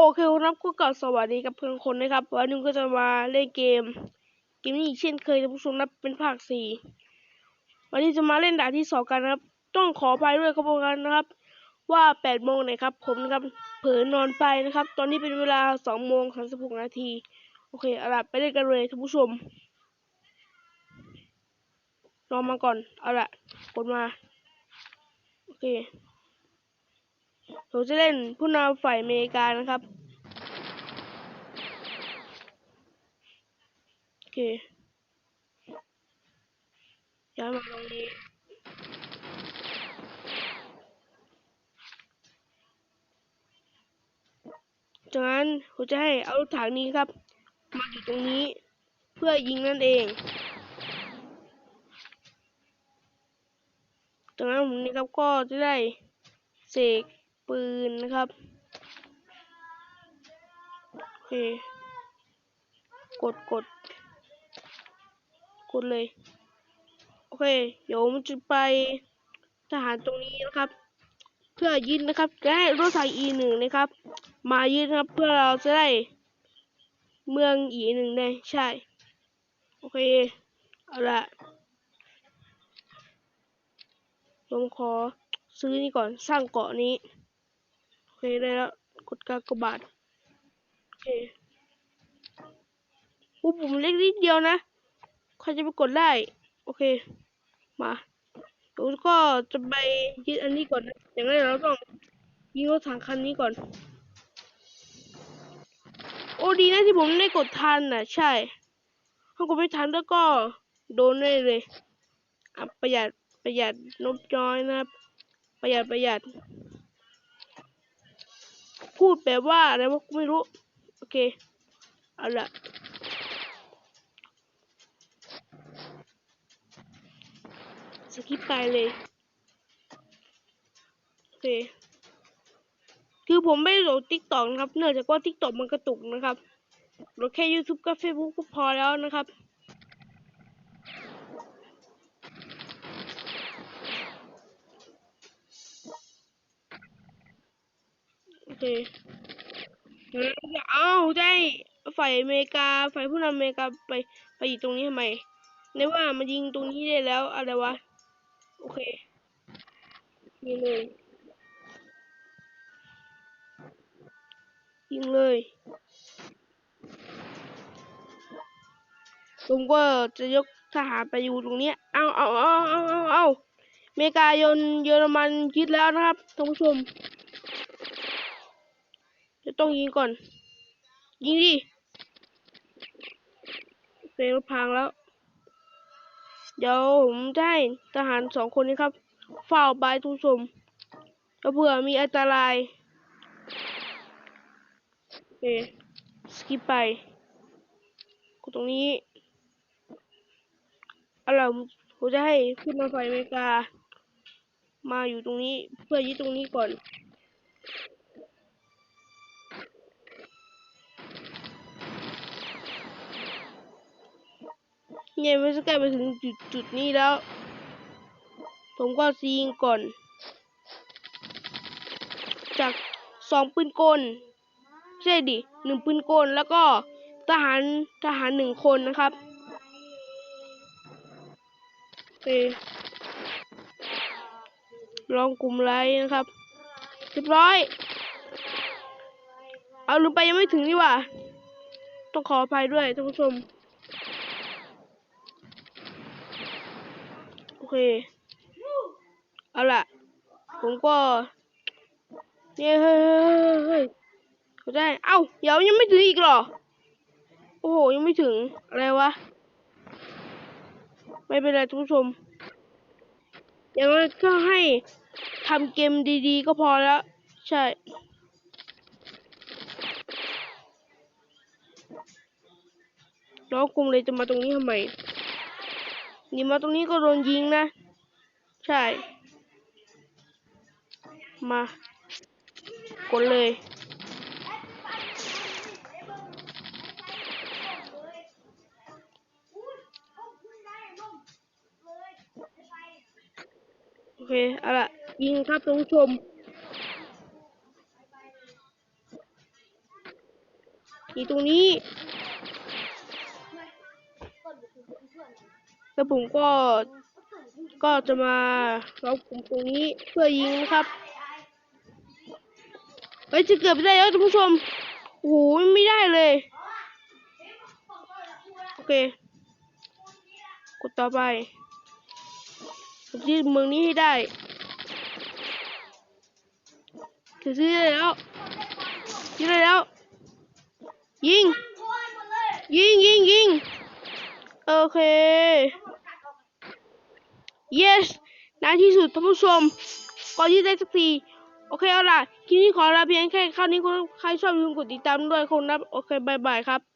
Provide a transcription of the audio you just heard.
โอเคครับก็กลับสวัสดีกับเพื่อนคนนะครับ วันนี้ก็จะมาเล่นเกม เกมนี้อีกเช่นเคยท่านผู้ชมนะเป็นภาคสี่วันนี้จะมาเล่นด่านที่สองกันนะครับ ต้องขออภัยด้วยครับพวกกันนะครับ ว่าแปดโมงนะครับ ผมนะครับเผลอนอนไปนะครับ ตอนนี้เป็นเวลาสองโมงสามสิบหกนาทีโอเคเอาล่ะไปเล่นกันเลยท่านผู้ชมรอมาก่อนเอาล่ะกดมาโอเค ผมจะเล่นผู้นำฝ่ายอเมริกานะครับ โอเคย้ายมาตรงนี้จากนั้นผมจะให้เอารถถังนี้ครับ มาอยู่ตรงนี้เพื่อยิงนั่นเองจากนั้นผมนี่ครับก็จะได้เสก ปืนนะครับโอเคกดกดกดเลย โอเค เดี๋ยวมันจะไปทหารตรงนี้นะครับ เพื่อยิงนะครับจะให้รถไฟอีหนึ่งนะครับ มายินครับเพื่อเราจะได้ เมืองอีหนึ่งได้ใช่ โอเคเอาละผมขอซื้อนี่ก่อนสร้างเกาะนี้ เคได้แล้ว กดกากบาท โอเคปุ๊บผมเล็กนิดเดียวนะ ใครจะไปกดได้ โอเค มาเราก็จะไปยึดอันนี้ก่อนนะอย่างแรกเราต้องยิงรถถังคันนี้ก่อน โอ้ดีนะที่ผมได้กดทันน่ะใช่ ถ้ากดไม่ทันแล้วก็โดนได้เลย อะประหยัดประหยัดนบน้อยนะครับ ประหยัดประหยัด พูดแปลว่าอะไรวะไม่รู้ โอเค เอาละสกิปไปเลย โอเค คือผมไม่ได้โหลดติ๊กต็อกนะครับ เนื่องจากว่าติ๊กต็อกมันกระตุกนะครับโหลดแค่ YouTube กับ Facebook ก็พอแล้วนะครับ เคแล้วเอาได้ฝ่ายอเมริกาฝ่ายผู้นำอเมริกาไปไปอยู่ตรงนี้ทำไมในว่ามันยิงตรงนี้ได้แล้วอะไรวะ โอเคยิงเลยยิงเลยผมก็จะยกทหารไปอยู่ตรงนี้เอาเอาเอาเอาเอาเอาเมกายนเยอรมันยึดแล้วนะครับท่านผู้ชม จะต้องยิงก่อน ยิงดิเฟรพังแล้ว เดี๋ยวผมจะให้ทหารสองคนนี้ครับเฝ้าบายทุกชมเผื่อมีอันตรายโอเคสกิปไปกดตรงนี้อาล่ะผมจะให้ผู้นำฝ่ายอเมริกา มาอยู่ตรงนี้เพื่อยึดตรงนี้ก่อน เนี่ยมันจะใกล้ไปถึงจุดจุดนี้แล้ว ผมก็ซียิงก่อน จากสองปืนกลใช่ดิหนึ่งปืนกลแล้วก็ทหารทหารหนึ่งคนนะครับโอลองกลุ่มไลน์นะครับเรียบร้อย เอาลืมไปยังไม่ถึงนี่ว่า ต้องขออภัยด้วยท่านผู้ชม โอ เค เอาล่ะ ผมก็เนี่ยเฮ้ยเฮ้ยเฮ้ยเขาได้ เอ้าเดี๋ยวยังไม่ถึงอีกหรอ โอ้โห ยังไม่ถึง อะไรวะ ไม่เป็นไรทุกผู้ชม อย่างนั้นก็ให้ทำเกมดีๆ ก็พอแล้ว ใช่น้องกลุ่มเลยจะมาตรงนี้ทำไม นี่มาตรงนี้ก็โดนยิงนะ ใช่ มากดเลยโอเคเอาละยิงครับท่านผู้ชมนี่ตรงนี้ แล้วผมก็ก็จะมาล็อกผมตรงนี้เพื่อยิงนะครับเฮ้ยจะเกือบไปได้แล้วท่านผู้ชมโอ้โหไม่ได้เลย โอเค กดต่อไปผมที่เมืองนี้ให้ได้ถือซื้อได้แล้วยิงได้แล้ว ยิง ยิงยิงยิงโอเค yes ในที่สุดท่านผู้ชมก่อนที่ได้สักทีโอเคเอาล่ะคลิปนี้ขอลาเพียงแค่คราวนี้คนใครชอบอย่าลืมกดติดตามด้วยคนนะโอเคบายบายครับ